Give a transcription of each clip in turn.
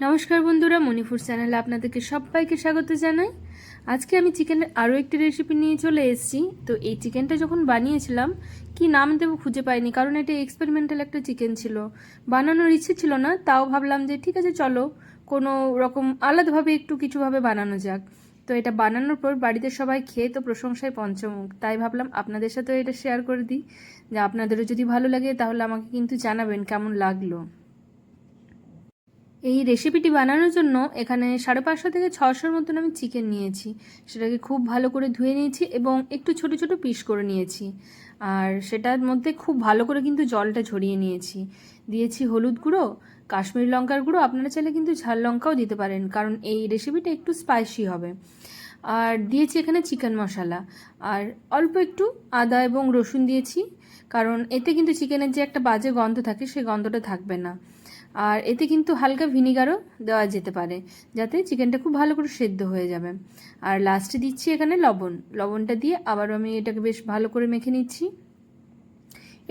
নমস্কার বন্ধুরা, মণিপুর চ্যানেলে আপনাদেরকে সবাইকে স্বাগত জানাই। আজকে আমি চিকেনের আরও একটি রেসিপি নিয়ে চলে এসেছি। তো এই চিকেনটা যখন বানিয়েছিলাম, কি নাম দেবো খুঁজে পাইনি, কারণ এটা এক্সপেরিমেন্টাল একটা চিকেন ছিল। বানানোর ইচ্ছে ছিল না, তাও ভাবলাম যে ঠিক আছে, চলো, কোনো রকম আলাদাভাবে একটু কিছুভাবে বানানো যাক। তো এটা বানানোর পর বাড়িতে সবাই খেয়ে তো প্রশংসায় পঞ্চমুখ, তাই ভাবলাম আপনাদের সাথেও এটা শেয়ার করে দিই। যে আপনাদেরও যদি ভালো লাগে, তাহলে আমাকে কিন্তু জানাবেন কেমন লাগল। এই রেসিপিটি বানানোর জন্য এখানে সাড়ে পাঁচশো থেকে ছশোর মতন আমি চিকেন নিয়েছি। সেটাকে খুব ভালো করে ধুয়ে নিয়েছি এবং একটু ছোট ছোট পিস করে নিয়েছি। আর সেটার মধ্যে খুব ভালো করে কিন্তু জলটা ঝরিয়ে নিয়েছি। দিয়েছি হলুদ গুঁড়ো, কাশ্মীরি লঙ্কার গুঁড়ো, আপনারা চাইলে কিন্তু ঝাল লঙ্কাও দিতে পারেন, কারণ এই রেসিপিটা একটু স্পাইসি হবে। আর দিয়েছি এখানে চিকেন মশলা। আর অল্প একটু আদা এবং রসুন দিয়েছি, কারণ এতে কিন্তু চিকেনের যে একটা বাজে গন্ধ থাকে সেই গন্ধটা থাকবে না। আর এতে কিন্তু হালকা ভিনিগারও দেওয়া যেতে পারে, যাতে চিকেনটা খুব ভালো করে সেদ্ধ হয়ে যাবে। আর লাস্টে দিচ্ছি এখানে লবণ। লবণটা দিয়ে আবারও আমি এটাকে বেশ ভালো করে মেখে নিচ্ছি।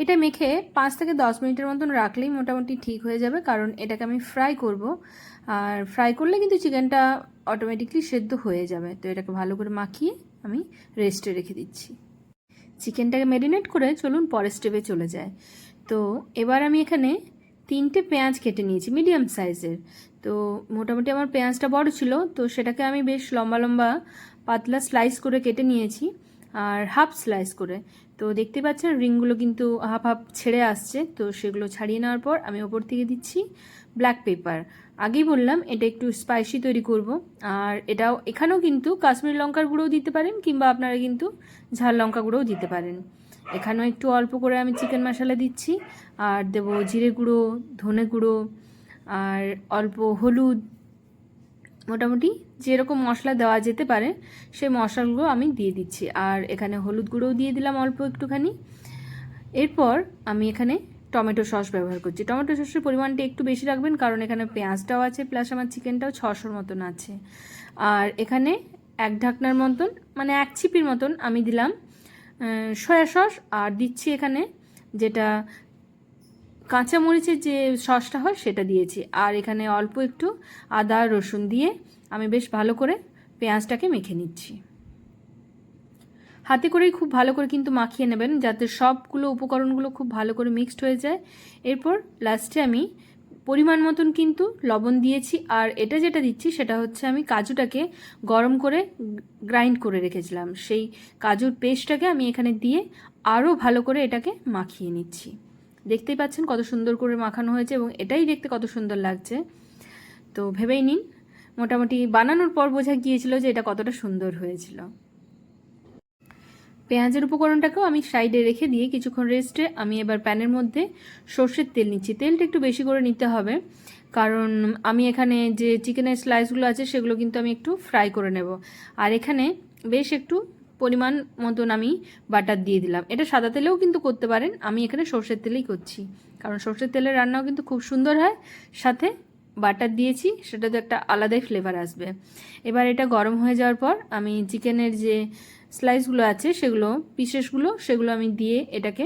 এটা মেখে পাঁচ থেকে দশ মিনিটের মতন রাখলেই মোটামুটি ঠিক হয়ে যাবে, কারণ এটাকে আমি ফ্রাই করব। আর ফ্রাই করলে কিন্তু চিকেনটা অটোমেটিকলি সেদ্ধ হয়ে যাবে। তো এটাকে ভালো করে মাখিয়ে আমি রেস্টে রেখে দিচ্ছি। চিকেনটাকে ম্যারিনেট করে চলুন পরের স্টেপে চলে যায় তো এবার আমি এখানে তিনটে পেঁয়াজ কেটে নিয়েছি মিডিয়াম সাইজের তো মোটামুটি আমার পেঁয়াজটা বড় ছিল, তো সেটাকে আমি বেশ লম্বা লম্বা পাতলা স্লাইস করে কেটে নিয়েছি, আর হাফ স্লাইস করে। তো দেখতে পাচ্ছেন রিংগুলো কিন্তু হাফ হাফ ছেড়ে আসছে, তো সেগুলো ছাড়িয়ে নেওয়ার পর আমি ওপর থেকে দিচ্ছি ব্ল্যাক পেপার আগেই বললাম এটা একটু স্পাইসি তৈরি করব, আর এটাও এখানেও কিন্তু কাশ্মীরি লঙ্কার গুঁড়োও দিতে পারেন, কিংবা আপনারা কিন্তু ঝাল লঙ্কা গুঁড়োও দিতে পারেন। এখানেও একটু অল্প করে আমি চিকেন মশলা দিচ্ছি। আর দেবো জিরে গুঁড়ো, ধনে গুঁড়ো, আর অল্প হলুদ। মোটামুটি যেরকম মশলা দেওয়া যেতে পারে, সেই মশলাগুলো আমি দিয়ে দিচ্ছি। আর এখানে হলুদ গুঁড়োও দিয়ে দিলাম অল্প একটুখানি। এরপর আমি এখানে টমেটো সস ব্যবহার করছি। টমেটো সসের পরিমাণটা একটু বেশি রাখবেন, কারণ এখানে পেঁয়াজটাও আছে, প্লাস আমার চিকেনটাও ছশোর মতন আছে। আর এখানে এক ঢাকনার মতন মানে এক ছিপির মতন আমি দিলাম সয়া সস আর দিচ্ছি এখানে যেটা কাঁচা মরিচের যে সসটা হয় সেটা দিয়েছি। আর এখানে অল্প একটু আদা, রসুন দিয়ে আমি বেশ ভালো করে পেঁয়াজটাকে মেখে নিচ্ছি। হাতে করেই খুব ভালো করে কিন্তু মাখিয়ে নেবেন যাতে সবগুলো উপকরণগুলো খুব ভালো করে মিক্সড হয়ে যায়। এরপর লাস্টে আমি পরিমাণ মতন কিন্তু লবণ দিয়েছি, আর এটা যেটা দিচ্ছি সেটা হচ্ছে আমি কাজুটাকে গরম করে গ্রাইন্ড করে রেখেছিলাম। সেই কাজুর পেস্টটাকে আমি এখানে দিয়ে আরও ভালো করে এটাকে মাখিয়ে নিচ্ছি। দেখতেই পাচ্ছেন কত সুন্দর করে মাখানো হয়েছে এবং এটাই দেখতে কত সুন্দর লাগছে। তো ভেবেই নিন, মোটামুটি বানানোর পর বোঝা গিয়েছিল যে এটা কতটা সুন্দর হয়েছিল। পেঁয়াজের উপকরণটাকেও আমি সাইডে রেখে দিয়ে কিছুক্ষণ রেস্টে আমি এবার প্যানের মধ্যে সর্ষের তেল নিচ্ছি। তেলটা একটু বেশি করে নিতে হবে, কারণ আমি এখানে যে চিকেনের স্লাইসগুলো আছে সেগুলো কিন্তু আমি একটু ফ্রাই করে নেব। আর এখানে বেশ একটু পরিমাণ মতন আমি বাটার দিয়ে দিলাম। এটা সাদা তেলেও কিন্তু করতে পারেন, আমি এখানে সর্ষের তেলেই করছি। কারণ সর্ষের তেলের রান্নাও কিন্তু খুব সুন্দর হয়, সাথে বাটার দিয়েছি সেটা তো একটা আলাদাই ফ্লেভার আসবে। এবার এটা গরম হয়ে যাওয়ার পর আমি চিকেনের যে স্লাইসগুলো আছে, সেগুলো পিসেসগুলো সেগুলো আমি দিয়ে এটাকে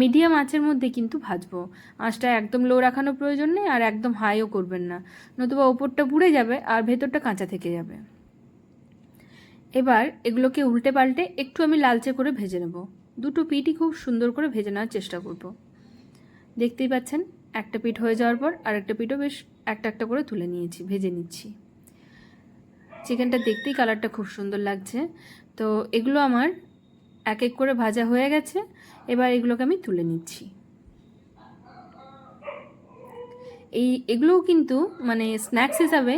মিডিয়াম আঁচের মধ্যে কিন্তু ভাজবো। আঁচটা একদম লো রাখানোর প্রয়োজন নেই আর একদম হাইও করবেন না। নতুবা ওপরটা পুড়ে যাবে আর ভেতরটা কাঁচা থেকে যাবে। এবার এগুলোকে উল্টে পাল্টে একটু আমি লালচে করে ভেজে নেব। দুটো পিঠই খুব সুন্দর করে ভেজে নেওয়ার চেষ্টা করব। দেখতেই পাচ্ছেন, একটা পিঠ হয়ে যাওয়ার পর আর একটা পিঠও বেশ একটা একটা করে তুলে নিয়েছি, ভেজে নিচ্ছি। চিকেনটা দেখতেই কালারটা খুব সুন্দর লাগছে। তো এগুলো আমার এক এক করে ভাজা হয়ে গেছে, এবার এগুলোকে আমি তুলে নিচ্ছি। এই এগুলোও কিন্তু মানে স্ন্যাক্স হিসাবে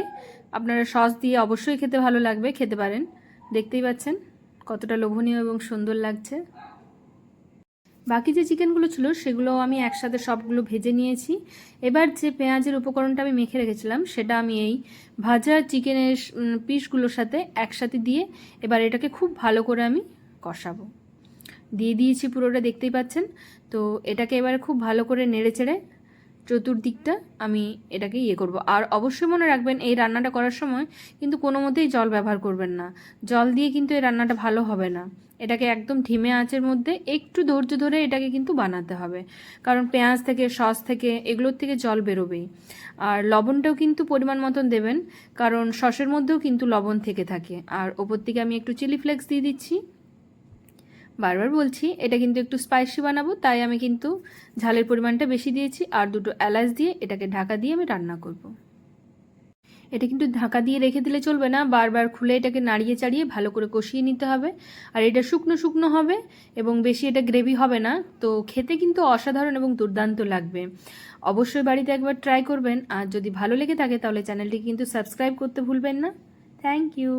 আপনারা সস দিয়ে অবশ্যই খেতে ভালো লাগবে, খেতে পারেন। দেখতেই পাচ্ছেন কতটা লোভনীয় এবং সুন্দর লাগছে। বাকি যে চিকেনগুলো ছিল, সেগুলো আমি একসাথে সবগুলো ভেজে নিয়েছি। এবার যে পেঁয়াজের উপকরণটা আমি মেখে রেখেছিলাম, সেটা আমি এই ভাজা চিকেনের পিসগুলোর সাথে একসাথে দিয়ে এবার এটাকে খুব ভালো করে আমি কষাবো। দিয়ে দিয়েছি পুরোটা, দেখতেই পাচ্ছেন? তো এটাকে এবার খুব ভালো করে নেড়ে চেড়ে চতুর্দিকটা আমি এটাকে ইয়ে করব। আর অবশ্যই মনে রাখবেন, এই রান্নাটা করার সময় কিন্তু কোনো মতেই জল ব্যবহার করবেন না। জল দিয়ে কিন্তু এই রান্নাটা ভালো হবে না। এটাকে একদম ধিমে আঁচের মধ্যে একটু ধৈর্য ধরে এটাকে কিন্তু বানাতে হবে। কারণ পেঁয়াজ থেকে, সস থেকে এগুলোর থেকে জল বেরোবেই। আর লবণটাও কিন্তু পরিমাণ মতন দেবেন, কারণ সসের মধ্যেও কিন্তু লবণ থেকে থাকে। আর ওপর থেকে আমি একটু চিলি ফ্লেক্স দিয়ে দিচ্ছি। বারবার বলছি, এটা কিন্তু একটু স্পাইসি বানাবো, তাই আমি কিন্তু ঝালের পরিমাণটা বেশি দিয়েছি আর দুটো এলাচ দিয়ে এটাকে ঢাকা দিয়ে আমি রান্না করব। এটা কিন্তু ঢাকা দিয়ে রেখে দিলে চলবে না, বারবার খুলে এটাকে নাড়িয়ে চাড়িয়ে ভালো করে কষিয়ে নিতে হবে। আর এটা শুকনো শুকনো হবে এবং বেশি এটা গ্রেভি হবে না, তো খেতে কিন্তু অসাধারণ এবং দুর্দান্ত লাগবে। অবশ্যই বাড়িতে একবার ট্রাই করবেন, আর যদি ভালো লেগে থাকে তাহলে চ্যানেলটি কিন্তু সাবস্ক্রাইব করতে ভুলবেন না। Thank you